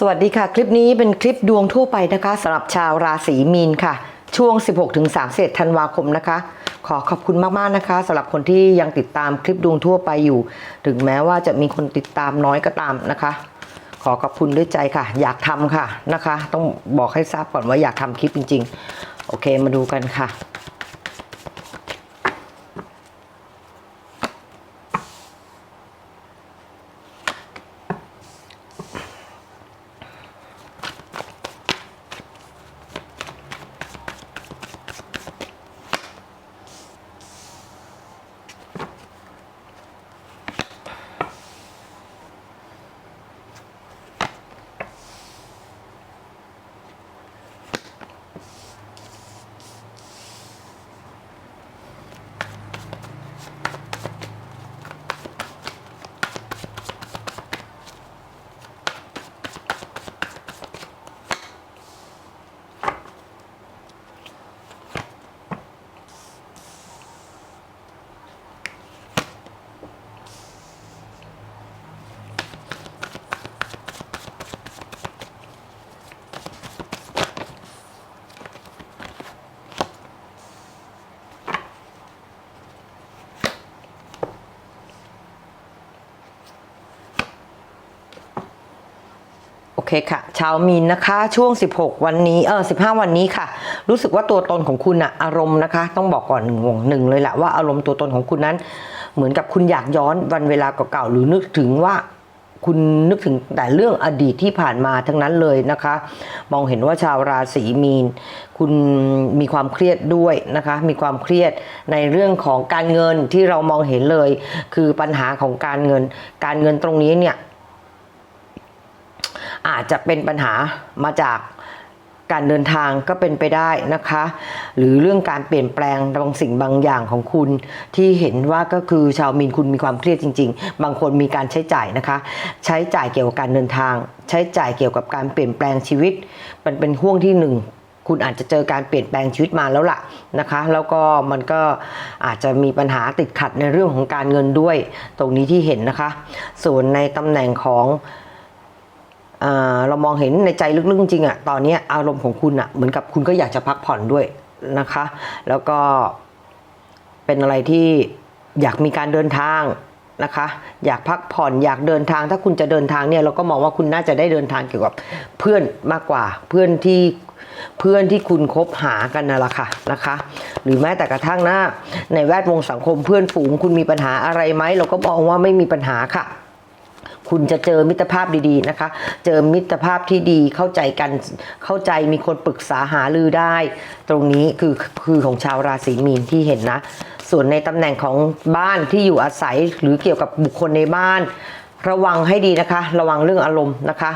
สวัสดีค่ะ คลิปนี้เป็นคลิปดวงทั่วไปนะคะสำหรับชาวราศีมีนค่ะ ช่วง 16-31ธันวาคมนะคะ ขอขอบคุณมากๆนะคะสำหรับคนที่ยังติดตามคลิปดวงทั่วไปอยู่ ถึงแม้ว่าจะมีคนติดตามน้อยก็ตามนะคะ ขอขอบคุณด้วยใจค่ะ อยากทำค่ะนะคะ ต้องบอกให้ทราบก่อนว่าอยากทำคลิปจริง ๆ โอเคมาดูกันค่ะ เคค่ะชาวมีนนะคะช่วง 16 วันนี้เออ15 วันนี้ค่ะ รู้สึกว่าตัวตนของคุณอะอารมณ์นะคะ ต้องบอกก่อนหนึ่งวงหนึ่งเลยแหละว่าอารมณ์ตัวตนของคุณนั้น เหมือนกับคุณอยากย้อนวันเวลาเก่าๆหรือนึกถึงว่าคุณนึกถึงแต่เรื่องอดีตที่ผ่านมาทั้งนั้นเลยนะคะ มองเห็นว่าชาวราศีมีน คุณมีความเครียดด้วยนะคะ มีความเครียดในเรื่องของการเงินที่เรามองเห็นเลย คือปัญหาของการเงิน การเงินตรงนี้เนี่ย อาจจะเป็นปัญหามาจากการเดินทางก็เป็นไปได้นะคะ หรือเรื่องการเปลี่ยนแปลงบางสิ่งบางอย่างของคุณที่เห็นว่าก็คือชาวมีนคุณมีความเครียดจริง ๆ บางคนมีการใช้จ่ายนะคะ ใช้จ่ายเกี่ยวกับการเดินทาง ใช้จ่ายเกี่ยวกับการเปลี่ยนแปลงชีวิต มันเป็นห่วงที่หนึ่งคุณอาจจะเจอการเปลี่ยนแปลงชีวิตมาแล้วล่ะนะคะ แล้วก็มันก็อาจจะมีปัญหาติดขัดในเรื่องของการเงินด้วย ตรงนี้ที่เห็นนะคะ ส่วนในตำแหน่งของ เรามองเห็นในใจลึกๆจริงอะตอนนี้อารมณ์ของคุณอะเหมือนกับคุณก็อยากจะพักผ่อนด้วยนะคะ แล้วก็เป็นอะไรที่อยากมีการเดินทางนะคะ อยากพักผ่อนอยากเดินทาง ถ้าคุณจะเดินทางเนี่ยเราก็มองว่าคุณน่าจะได้เดินทางเกี่ยวกับเพื่อนมากกว่าเพื่อนที่เพื่อนที่คุณคบหากันนั่นแหละค่ะนะคะ หรือแม้แต่กระทั่งหน้าในแวดวงสังคมเพื่อนฝูงคุณมีปัญหาอะไรไหมเราก็มองว่าไม่มีปัญหาค่ะ คุณจะเจอมิตรภาพดีๆนะคะ เจอมิตรภาพที่ดีเข้าใจกันเข้าใจมีคนปรึกษาหารือได้ ตรงนี้คือคือของชาวราศีมีนที่เห็นนะ ส่วนในตำแหน่งของบ้านที่อยู่อาศัยหรือเกี่ยวกับบุคคลในบ้าน ระวังให้ดีนะคะ ระวังเรื่องอารมณ์นะคะ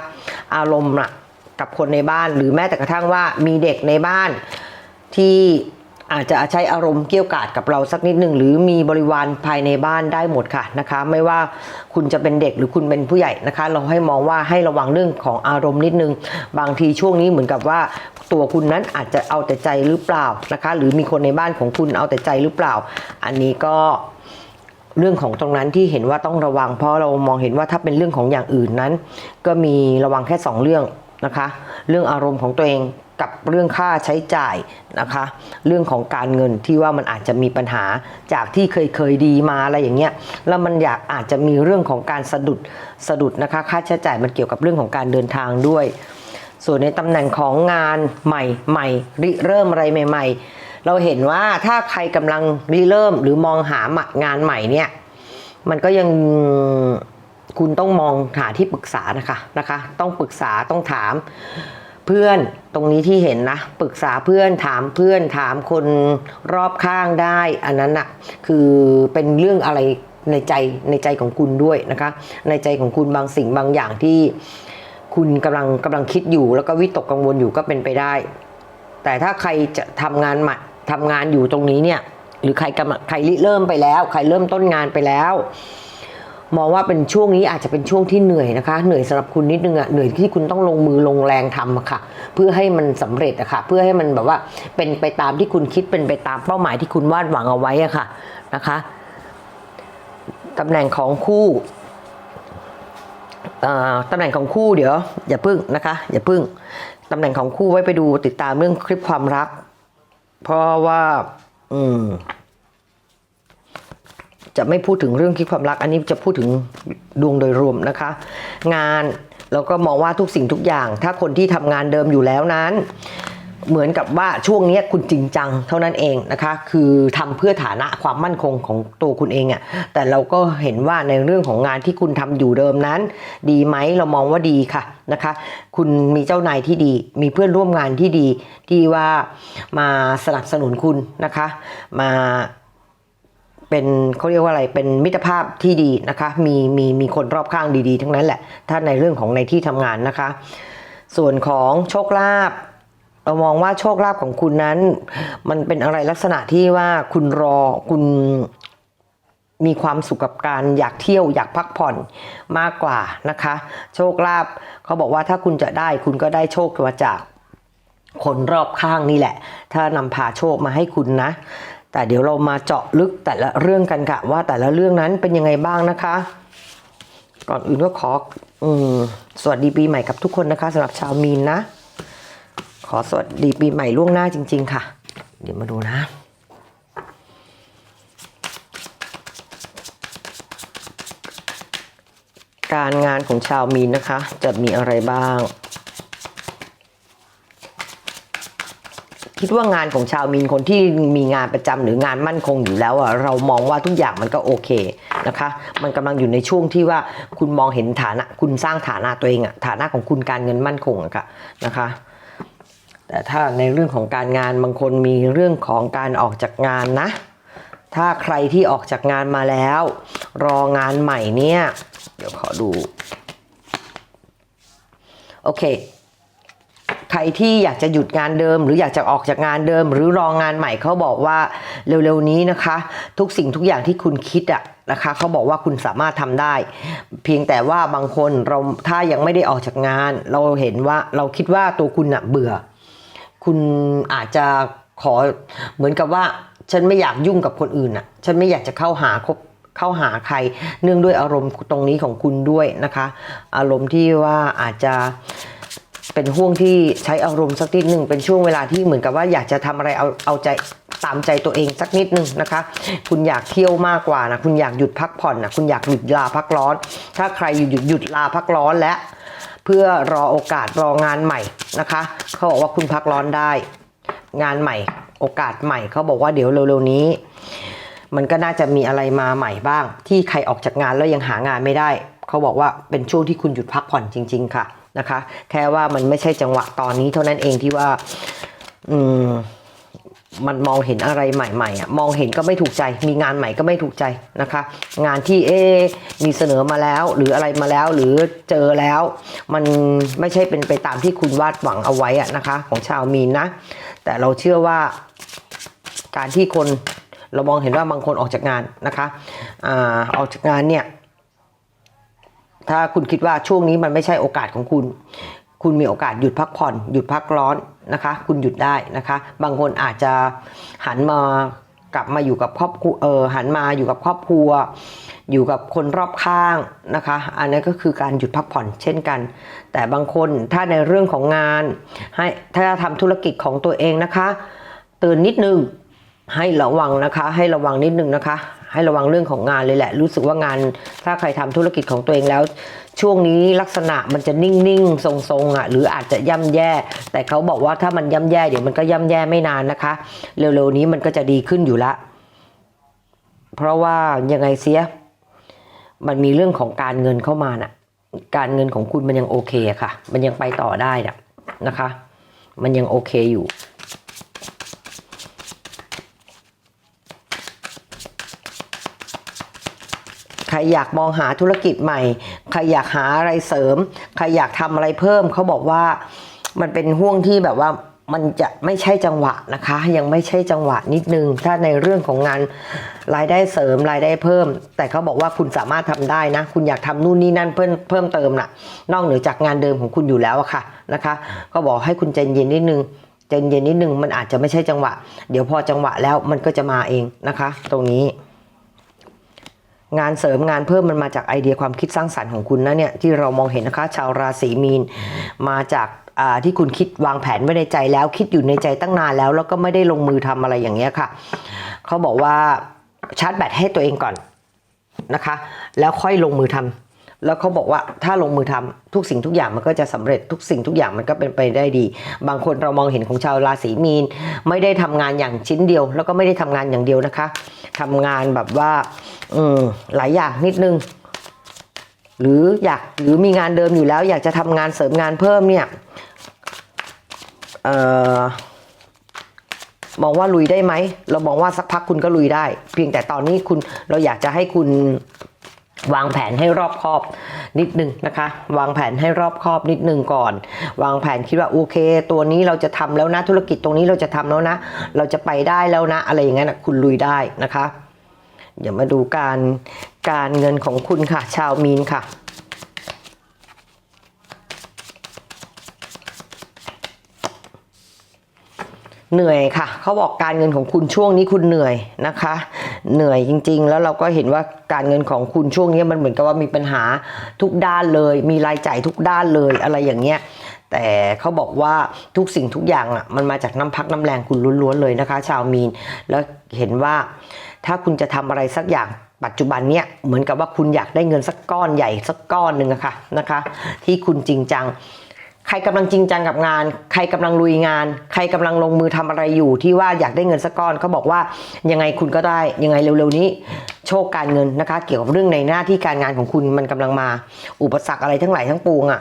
อารมณ์นะกับคนในบ้านหรือแม้แต่กระทั่งว่ามีเด็กในบ้านที่ อาจจะใช้อารมณ์เกี่ยวกาดกับเราสักนิดหนึ่งหรือมีบริวารภายในบ้านได้หมดค่ะนะคะ ไม่ว่าคุณจะเป็นเด็กหรือคุณเป็นผู้ใหญ่นะคะ เราให้มองว่าให้ระวังเรื่องของอารมณ์นิดนึง บางทีช่วงนี้เหมือนกับว่าตัวคุณนั้นอาจจะเอาแต่ใจหรือเปล่านะคะ หรือมีคนในบ้านของคุณเอาแต่ใจหรือเปล่า อันนี้ก็เรื่องของตรงนั้นที่เห็นว่าต้องระวัง เพราะเรามองเห็นว่าถ้าเป็นเรื่องของอย่างอื่นนั้น ก็มีระวังแค่สองเรื่องนะคะ เรื่องอารมณ์ของตัวเอง กับเรื่องค่าใช้จ่ายนะคะ เรื่องของการเงินที่ว่ามันอาจจะมีปัญหาจากที่เคยเคยดีมาอะไรอย่างเงี้ยแล้วมันอยากอาจจะมีเรื่องของการสะดุดสะดุดนะคะ ค่าใช้จ่ายมันเกี่ยวกับเรื่องของการเดินทางด้วย ส่วนในตำแหน่งของงานใหม่ใหม่ริเริ่มอะไรใหม่ ๆ เราเห็นว่าถ้าใครกำลังริเริ่มหรือมองหางานใหม่เนี่ยมันก็ยังคุณต้องมองหาที่ปรึกษานะคะนะคะ ต้องปรึกษาต้องถาม เพื่อนตรงนี้ที่เห็นนะ ปรึกษาเพื่อนถามเพื่อนถามคนรอบข้างได้ อันนั้นน่ะคือเป็นเรื่องอะไรในใจในใจของคุณด้วยนะคะ ในใจของคุณบางสิ่งบางอย่างที่คุณกำลังกำลังคิดอยู่ แล้วก็วิตกกังวลอยู่ก็เป็นไปได้ แต่ถ้าใครจะทำงานใหม่ทำงานอยู่ตรงนี้เนี่ย หรือใครกำลังใครริเริ่มไปแล้ว ใครเริ่มต้นงานไปแล้ว มองว่าเป็นช่วงนี้อาจจะเป็นช่วงที่เหนื่อยนะคะ เหนื่อยสำหรับคุณนิดนึงอะเหนื่อยที่คุณต้องลงมือลงแรงทำอะค่ะ เพื่อให้มันสำเร็จอะค่ะ เพื่อให้มันแบบว่าเป็นไปตามที่คุณคิดเป็นไปตามเป้าหมายที่คุณวาดหวังเอาไว้อะค่ะนะคะตำแหน่งของคู่เอ่อตำแหน่งของคู่เดี๋ยว อย่าพึ่งนะคะ อย่าพึ่งตำแหน่งของคู่ไว้ไปดูติดตามเรื่องคลิปความรัก เพราะว่า อืม จะไม่พูดถึงเรื่องคลิปความรัก อันนี้จะพูดถึงดวงโดยรวมนะคะ งานแล้วก็มองว่าทุกสิ่งทุกอย่าง ถ้าคนที่ทำงานเดิมอยู่แล้วนั้น เหมือนกับว่าช่วงนี้คุณจริงจังเท่านั้นเองนะคะ คือทำเพื่อฐานะความมั่นคงของตัวคุณเองอะ่ะแต่เราก็เห็นว่าในเรื่องของงานที่คุณทำอยู่เดิมนั้น ดีไหมเรามองว่าดีค่ะนะคะ คุณมีเจ้านายที่ดี มีเพื่อนร่วมงานที่ดีที่ว่ามาสนับสนุนคุณนะคะ มา เป็นเขาเรียกว่าอะไรเป็นมิตรภาพที่ดีนะคะ มีมีมีคนรอบข้างดีๆ ทั้งนั้นแหละ ถ้าในเรื่องของในที่ทำงานนะคะ ส่วนของโชคลาภเรามองว่าโชคลาภของคุณนั้น มันเป็นอะไรลักษณะที่ว่าคุณรอคุณมีความสุขกับการอยากเที่ยวอยากพักผ่อนมากกว่านะคะ โชคลาภเขาบอกว่าถ้าคุณจะได้คุณก็ได้โชคมาจากคนรอบข้างนี่แหละ ถ้านำพาโชคมาให้คุณนะ แต่เดี๋ยวเรามาเจาะลึกแต่ละเรื่องกันค่ะ ว่าแต่ละเรื่องนั้นเป็นยังไงบ้างนะคะ ก่อนอื่นก็ขออสวัสดีปีใหม่กับทุกคนนะคะสำหรับชาวมีนนะ ขอสวัสดีปีใหม่ล่วงหน้าจริง ๆ ค่ะ เดี๋ยวมาดูนะการงานของชาวมีนนะคะ จะมีอะไรบ้าง คิดว่างานของชาวมีนคนที่มีงานประจำหรืองานมั่นคงอยู่แล้วอะเรามองว่าทุกอย่างมันก็โอเคนะคะ มันกำลังอยู่ในช่วงที่ว่าคุณมองเห็นฐานะคุณสร้างฐานะตัวเองอะฐานะของคุณการเงินมั่นคงอะค่ะนะคะแต่ถ้าในเรื่องของการงานบางคนมีเรื่องของการออกจากงานนะ ถ้าใครที่ออกจากงานมาแล้ว รองานใหม่เนี่ย เดี๋ยวขอดู โอเค ใครที่อยากจะหยุดงานเดิม หรืออยากจะออกจากงานเดิม หรือรองงานใหม่เขาบอกว่าเร็วๆนี้นะคะ ทุกสิ่งทุกอย่างที่คุณคิดอะนะคะเขาบอกว่าคุณสามารถทำได้ เพียงแต่ว่าบางคนเราถ้ายังไม่ได้ออกจากงาน เราเห็นว่าเราคิดว่าตัวคุณอะเบื่อ คุณอาจจะขอเหมือนกับว่าฉันไม่อยากยุ่งกับคนอื่นอะฉันไม่อยากจะเข้าหาคบเข้าหาใคร เนื่องด้วยอารมณ์ตรงนี้ของคุณด้วยนะคะ อารมณ์ที่ว่าอาจจะ เป็นห่วงที่ใช้อารมณ์สักนิดหนึ่งเป็นช่วงเวลาที่เหมือนกับว่าอยากจะทำอะไรเอาเอาใจตามใจตัวเองสักนิดหนึ่งนะคะ คุณอยากเที่ยวมากกว่านะคุณอยากหยุดพักผ่อนนะคุณอยากหยุดลาพักร้อน ถ้าใครหยุดหยุดหยุดลาพักร้อนและเพื่อรอโอกาสรองานใหม่นะคะ เขาบอกว่าคุณพักร้อนได้ งานใหม่ โอกาสใหม่เขาบอกว่าเดี๋ยวเร็วๆนี้ มันก็น่าจะมีอะไรมาใหม่บ้าง ที่ใครออกจากงานแล้วยังหางานไม่ได้ เขาบอกว่าเป็นช่วงที่คุณหยุดพักผ่อนจริง ๆ ค่ะ นะคะ แค่ว่ามันไม่ใช่จังหวะตอนนี้เท่านั้นเองที่ว่า อืมมันมองเห็นอะไรใหม่ๆอะมองเห็นก็ไม่ถูกใจ มีงานใหม่ก็ไม่ถูกใจนะคะ งานที่เอมีเสนอมาแล้ว หรืออะไรมาแล้วหรือเจอแล้ว มันไม่ใช่เป็นไปตามที่คุณวาดหวังเอาไว้อะนะคะ ของชาวมีนนะ แต่เราเชื่อว่าการที่คนเรามองเห็นว่าบางคนออกจากงานนะคะอาออกจากงานเนี่ย ถ้าคุณคิดว่าช่วงนี้มันไม่ใช่โอกาสของคุณ คุณมีโอกาสหยุดพักผ่อน หยุดพักร้อนนะคะ คุณหยุดได้นะคะ บางคนอาจจะหันมากลับมาอยู่กับครอบครัวเออหันมาอยู่กับครอบครัว อยู่กับคนรอบข้างนะคะ อันนี้ก็คือการหยุดพักผ่อนเช่นกัน แต่บางคนถ้าในเรื่องของงานให้ถ้าทำธุรกิจของตัวเองนะคะเตือนนิดนึงให้ระวังนะคะ ให้ระวังนิดนึงนะคะ ให้ระวังเรื่องของงานเลยแหละ รู้สึกว่างานถ้าใครทำธุรกิจของตัวเองแล้ว ช่วงนี้ลักษณะมันจะนิ่งๆ ทรงๆอะหรืออาจจะย่ำแย่ แต่เขาบอกว่าถ้ามันย่ำแย่เดี๋ยวมันก็ย่ำแย่ไม่นานนะคะ เร็วๆนี้มันก็จะดีขึ้นอยู่ละ เพราะว่ายังไงเสีย มันมีเรื่องของการเงินเข้ามาน่ะ การเงินของคุณมันยังโอเคค่ะ มันยังไปต่อได้นะนะคะ มันยังโอเคอยู่ ใครอยากมองหาธุรกิจใหม่ ใครอยากหาอะไรเสริม ใครอยากทำอะไรเพิ่ม เขาบอกว่ามันเป็นห่วงที่แบบว่ามันจะไม่ใช่จังหวะนะคะ ยังไม่ใช่จังหวะนิดนึง ถ้าในเรื่องของงานรายได้เสริมรายได้เพิ่ม แต่เขาบอกว่าคุณสามารถทำได้นะ คุณอยากทำนู่นนี่นั่นเพิ่มเพิ่มเติมน่ะ นอกเหนือจากงานเดิมของคุณอยู่แล้วอะค่ะนะคะก็บอกให้คุณใจเย็นนิดนึงใจเย็นนิดนึงมันอาจจะไม่ใช่จังหวะ เดี๋ยวพอจังหวะแล้วมันก็จะมาเองนะคะ ตรงนี้ งานเสริมงานเพิ่มมันมาจากไอเดียความคิดสร้างสรรค์ของคุณนะเนี่ยที่เรามองเห็นนะคะชาวราศีมีนมาจากที่คุณคิดวางแผนไว้ในใจแล้วคิดอยู่ในใจตั้งนานแล้ว แล้วก็ไม่ได้ลงมือทำอะไรอย่างเงี้ยค่ะเขาบอกว่าชาร์จแบตให้ตัวเองก่อนนะคะ แล้วค่อยลงมือทำ แล้วเขาบอกว่าถ้าลงมือทำทุกสิ่งทุกอย่างมันก็จะสำเร็จทุกสิ่งทุกอย่างมันก็เป็นไปได้ดี บางคนเรามองเห็นของชาวราศีมีน ไม่ได้ทำงานอย่างชิ้นเดียว แล้วก็ไม่ได้ทำงานอย่างเดียวนะคะทำงานแบบว่าอืมหลายอย่างนิดนึง หรืออยากหรือมีงานเดิมอยู่แล้ว อยากจะทำงานเสริมงานเพิ่มเนี่ยเอ่อมองว่าลุยได้ไหม เรามองว่าสักพักคุณก็ลุยได้ เพียงแต่ตอนนี้คุณเราอยากจะให้คุณ วางแผนให้รอบคอบนิดนึงนะคะ วางแผนให้รอบคอบนิดนึงก่อน วางแผนคิดว่าโอเค ตัวนี้เราจะทำแล้วนะธุรกิจตรงนี้เราจะทำแล้วนะ เราจะไปได้แล้วนะ อะไรอย่างนั้นนะคุณลุยได้นะคะเดี๋ยวมาดูการการเงินของคุณค่ะ ชาวมีนค่ะเหนื่อยค่ะ เขาบอกการเงินของคุณช่วงนี้คุณเหนื่อยนะคะ เหนื่อยจริง ๆ แล้วเราก็เห็นว่าการเงินของคุณช่วงนี้มันเหมือนกับว่ามีปัญหาทุกด้านเลย มีรายจ่ายทุกด้านเลยอะไรอย่างเงี้ยแต่เขาบอกว่าทุกสิ่งทุกอย่างอะมันมาจากน้ำพักน้ำแรงคุณล้วนๆเลยนะคะ ชาวมีน แล้วเห็นว่าถ้าคุณจะทำอะไรสักอย่างปัจจุบันเนี้ยเหมือนกับว่าคุณอยากได้เงินสักก้อนใหญ่สักก้อนหนึ่งอะค่ะนะคะ ที่คุณจริงจัง ใครกำลังจริงจังกับงาน ใครกำลังลุยงาน ใครกำลังลงมือทำอะไรอยู่ที่ว่าอยากได้เงินสักก้อนเขาบอกว่ายังไงคุณก็ได้ยังไงเร็วๆนี้ โชคการเงินนะคะ เกี่ยวกับเรื่องในหน้าที่การงานของคุณมันกำลังมา อุปสรรคอะไรทั้งหลายทั้งปวงอะ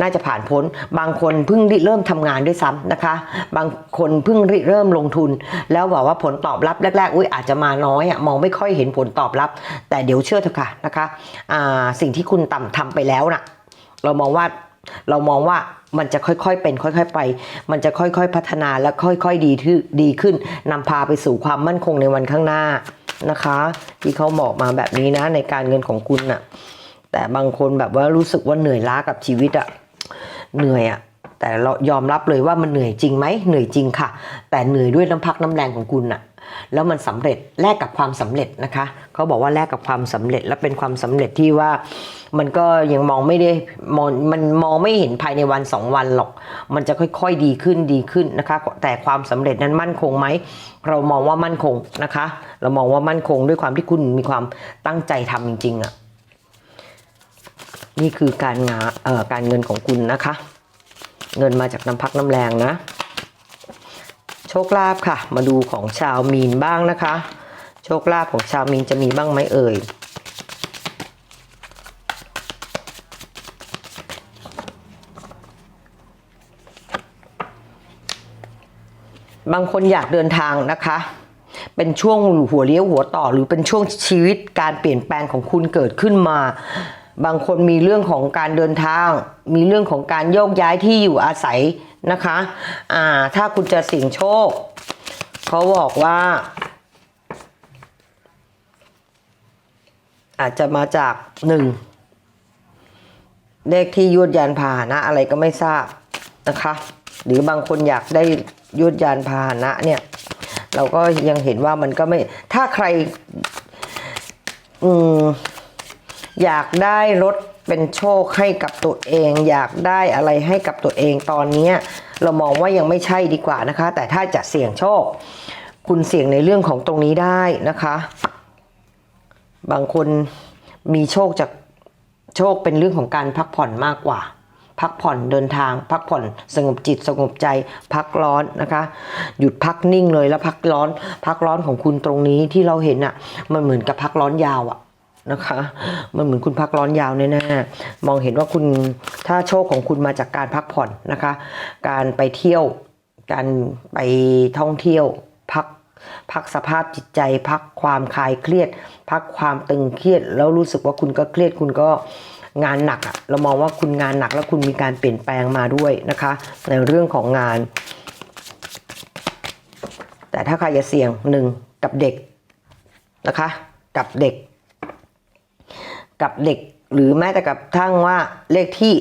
น่าจะผ่านพ้น บางคนเพิ่งเริ่มทำงานด้วยซ้ำนะคะ บางคนเพิ่งเริ่มลงทุน แล้วบอกว่าผลตอบรับแรกๆอุ้ยอาจจะมาน้อยอะมองไม่ค่อยเห็นผลตอบรับ แต่เดี๋ยวเชื่อเถอะค่ะนะคะอ่าสิ่งที่คุณต่ำทำไปแล้วน่ะ เรามองว่า เรามองว่ามันจะค่อยๆเป็นค่อยๆไป มันจะค่อยๆพัฒนาและค่อยๆดีที่ดีขึ้นนำพาไปสู่ความมั่นคงในวันข้างหน้านะคะ ที่เขาบอกมาแบบนี้นะในการเงินของคุณน่ะแต่บางคนแบบว่ารู้สึกว่าเหนื่อยล้ากับชีวิตอะเหนื่อยอะแต่เรายอมรับเลยว่ามันเหนื่อยจริงไหมเหนื่อยจริงค่ะ แต่เหนื่อยด้วยน้ำพักน้ำแรงของคุณน่ะ แล้วมันสำเร็จแลกกับความสำเร็จนะคะเขาบอกว่าแลกกับความสำเร็จและเป็นความสำเร็จที่ว่ามันก็ยังมองไม่ได้มองมันมองไม่เห็นภายในวันสองวันหรอก มันจะค่อยๆดีขึ้นดีขึ้นนะคะ แต่ความสำเร็จนั้นมั่นคงไหมเรามองว่ามั่นคงนะคะ เรามองว่ามั่นคงด้วยความที่คุณมีความตั้งใจทำจริงๆอะ่ะนี่คือการงานเอ่อการเงินของคุณนะคะ เงินมาจากน้ำพักน้ำแรงนะ โชคลาภค่ะ มาดูของชาวมีนบ้างนะคะ โชคลาภของชาวมีนจะมีบ้างไหมเอ่ยบางคนอยากเดินทางนะคะ เป็นช่วงหัวเลี้ยวหัวต่อหรือเป็นช่วงชีวิตการเปลี่ยนแปลงของคุณเกิดขึ้นมา บางคนมีเรื่องของการเดินทาง มีเรื่องของการโยกย้ายที่อยู่อาศัยนะคะอ่าถ้าคุณจะเสี่ยงโชค เขาบอกว่า อาจจะมาจากหนึ่งเลขที่ยวดยานพาหนะอะไรก็ไม่ทราบนะคะ หรือบางคนอยากได้ยวดยานพาหนะเนี่ยเราก็ยังเห็นว่ามันก็ไม่ ถ้าใคร อืม อยากได้รถเป็นโชคให้กับตัวเอง อยากได้อะไรให้กับตัวเองตอนนี้เรามองว่ายังไม่ใช่ดีกว่านะคะ แต่ถ้าจะเสี่ยงโชค คุณเสี่ยงในเรื่องของตรงนี้ได้นะคะ บางคนมีโชคจากโชคเป็นเรื่องของการพักผ่อนมากกว่า พักผ่อนเดินทาง พักผ่อนสงบจิตสงบใจ พักร้อนนะคะ หยุดพักนิ่งเลยแล้วพักร้อน พักร้อนของคุณตรงนี้ที่เราเห็นอะ่ะ มันเหมือนกับพักร้อนยาวอะ นะคะ มันเหมือนคุณพักร้อนยาวแน่ๆมองเห็นว่าคุณถ้าโชคของคุณมาจากการพักผ่อนนะคะ การไปเที่ยว การไปท่องเที่ยวพักพักสภาพจิตใจ พักความคลายเครียด พักความตึงเครียด แล้วรู้สึกว่าคุณก็เครียดคุณก็งานหนักอะเรามองว่าคุณงานหนักแล้วคุณมีการเปลี่ยนแปลงมาด้วยนะคะ ในเรื่องของงาน แต่ถ้าใครจะเสี่ยงหนึ่งกับเด็กนะคะ กับเด็ก กับเด็กหรือแม้แต่กับทั้งว่าเลขที่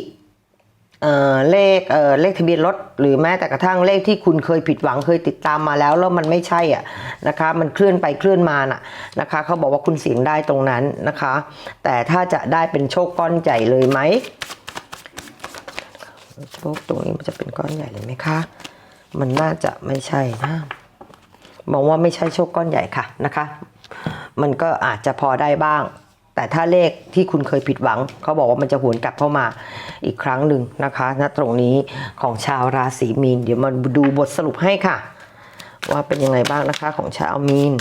เอ่อเลขเอ่อเลขทะเบียนรถหรือแม้แต่กระทั่งเลขที่คุณเคยผิดหวังเคยติดตามมาแล้วแล้วมันไม่ใช่อะนะคะ มันเคลื่อนไปเคลื่อนมาน่ะนะคะเขาบอกว่าคุณเสียงได้ตรงนั้นนะคะ แต่ถ้าจะได้เป็นโชคก้อนใหญ่เลยไหมโชคตรงนี้มันจะเป็นก้อนใหญ่เลยไหมคะ มันน่าจะไม่ใช่นะมองว่าไม่ใช่โชคก้อนใหญ่ค่ะนะคะ มันก็อาจจะพอได้บ้าง แต่ถ้าเลขที่คุณเคยผิดหวัง เขาบอกว่ามันจะหวนกลับเข้ามาอีกครั้งหนึ่งนะคะณตรงนี้ของชาวราศีมีน เดี๋ยวมาดูบทสรุปให้ค่ะ ว่าเป็นยังไงบ้างนะคะของชาวมีน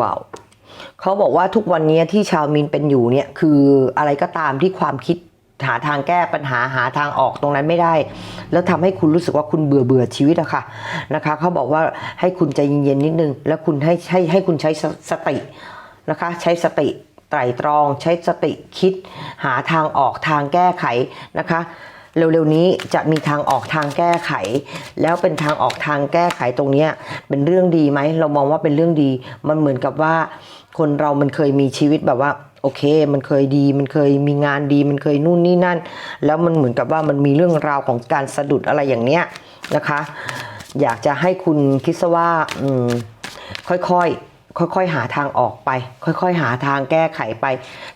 ว้าวเขาบอกว่าทุกวันนี้ที่ชาวมีนเป็นอยู่เนี่ยคืออะไรก็ตามที่ความคิดหาทางแก้ปัญหาหาทางออกตรงนั้นไม่ได้ แล้วทำให้คุณรู้สึกว่าคุณเบื่อเบื่อชีวิตอะค่ะนะคะเขาบอกว่าให้คุณใจเย็นๆนิดนึง แล้วคุณให้ให้ให้คุณใช้สตินะคะ ใช้สติไตรตรอง ใช้สติคิด หาทางออกทางแก้ไขนะคะ เร็วๆนี้จะมีทางออกทางแก้ไข แล้วเป็นทางออกทางแก้ไขตรงนี้เป็นเรื่องดีไหมเรามองว่าเป็นเรื่องดี มันเหมือนกับว่า คนเรามันเคยมีชีวิตแบบว่าโอเค มันเคยดี มันเคยมีงานดี มันเคยนู่นนี่นั่น แล้วมันเหมือนกับว่ามันมีเรื่องราวของการสะดุดอะไรอย่างเนี้ยนะคะ อยากจะให้คุณคิดซะว่าค่อยๆ ค่อยๆหาทางออกไป ค่อยๆ หาทางแก้ไขไป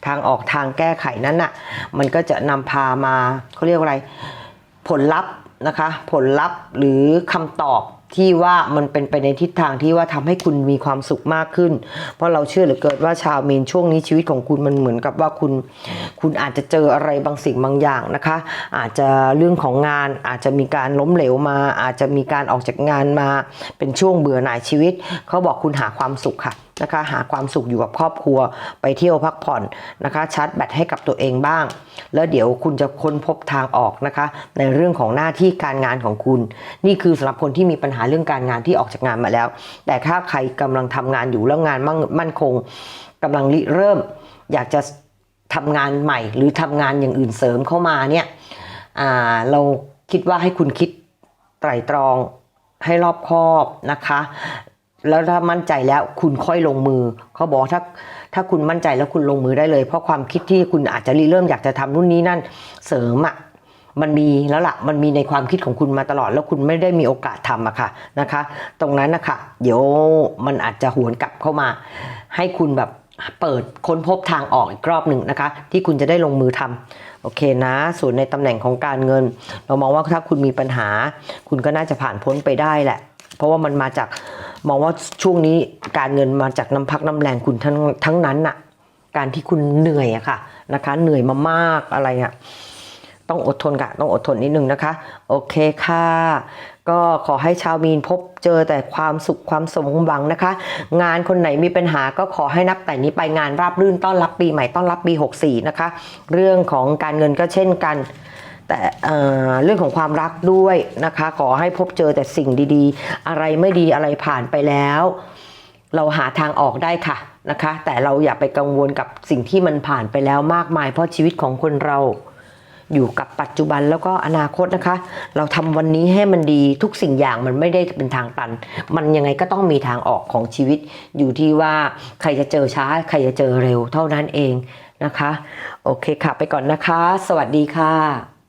ทางออกทางแก้ไขนั้นน่ะ มันก็จะนำพามาเขาเรียกว่าอะไร ผลลัพธ์นะคะ ผลลัพธ์หรือคำตอบ ที่ว่ามันเป็นไปในทิศทางที่ว่าทำให้คุณมีความสุขมากขึ้น เพราะเราเชื่อเหลือเกินว่าชาวมีนช่วงนี้ชีวิตของคุณมันเหมือนกับว่าคุณ คุณอาจจะเจออะไรบางสิ่งบางอย่างนะคะ อาจจะเรื่องของงานอาจจะมีการล้มเหลวมา อาจจะมีการออกจากงานมาเป็นช่วงเบื่อหน่ายชีวิต เขาบอกคุณหาความสุขค่ะ นะคะ หาความสุขอยู่กับครอบครัว ไปเที่ยวพักผ่อนนะคะ ชาร์จแบตให้กับตัวเองบ้าง แล้วเดี๋ยวคุณจะค้นพบทางออกนะคะ ในเรื่องของหน้าที่การงานของคุณ นี่คือสำหรับคนที่มีปัญหาเรื่องการงานที่ออกจากงานมาแล้ว แต่ถ้าใครกำลังทำงานอยู่แล้วงานมั่งมั่นคงกำลังริเริ่ม อยากจะทำงานใหม่ หรือทำงานอย่างอื่นเสริมเข้ามาเนี่ยเราคิดว่าให้คุณคิดไตร่ตรองให้รอบคอบนะคะ แล้วถ้ามั่นใจแล้วคุณค่อยลงมือ เขาบอกถ้าถ้าคุณมั่นใจแล้วคุณลงมือได้เลย เพราะความคิดที่คุณอาจจะริเริ่มอยากจะทำนู่นนี้นั่นเสริมอะ่ะมันมีแล้วละ่ะมันมีในความคิดของคุณมาตลอด แล้วคุณไม่ได้มีโอกาสทำอะค่ะนะคะ ตรงนั้นนะคะเดี๋ยวมันอาจจะหวนกลับเข้ามา ให้คุณแบบเปิดค้นพบทางออกอีกรอบหนึ่งนะคะ ที่คุณจะได้ลงมือทำโอเคนะ ส่วนในตำแหน่งของการเงิน เรามองว่าถ้าคุณมีปัญหา คุณก็น่าจะผ่านพ้นไปได้แหละ เพราะว่ามันมาจากมองว่าช่วงนี้การเงินมาจากน้ำพักน้ำแรงคุณทั้งทั้งนั้นน่ะการที่คุณเหนื่อยอะค่ะนะคะ เหนื่อยมามากอะไรอะต้องอดทนค่ะต้องอดทนนิดนึงนะคะ โอเคค่ะ ก็ขอให้ชาวมีนพบเจอแต่ความสุขความสมหวังนะคะ งานคนไหนมีปัญหาก็ขอให้นับแต่นี้ไปงานราบรื่นต้อนรับปีใหม่ต้อนรับปี 64 นะคะ เรื่องของการเงินก็เช่นกัน แต่เรื่องของความรักด้วยนะคะ ขอให้พบเจอแต่สิ่งดีๆ อะไรไม่ดีอะไรผ่านไปแล้ว เราหาทางออกได้ค่ะนะคะ แต่เราอย่าไปกังวลกับสิ่งที่มันผ่านไปแล้วมากมาย เพราะชีวิตของคนเราอยู่กับปัจจุบันแล้วก็อนาคตนะคะ เราทำวันนี้ให้มันดีทุกสิ่งอย่างมันไม่ได้เป็นทางตัน มันยังไงก็ต้องมีทางออกของชีวิต อยู่ที่ว่าใครจะเจอช้า ใครจะเจอเร็วเท่านั้นเองนะคะ โอเคค่ะ ไปก่อนนะคะ สวัสดีค่ะ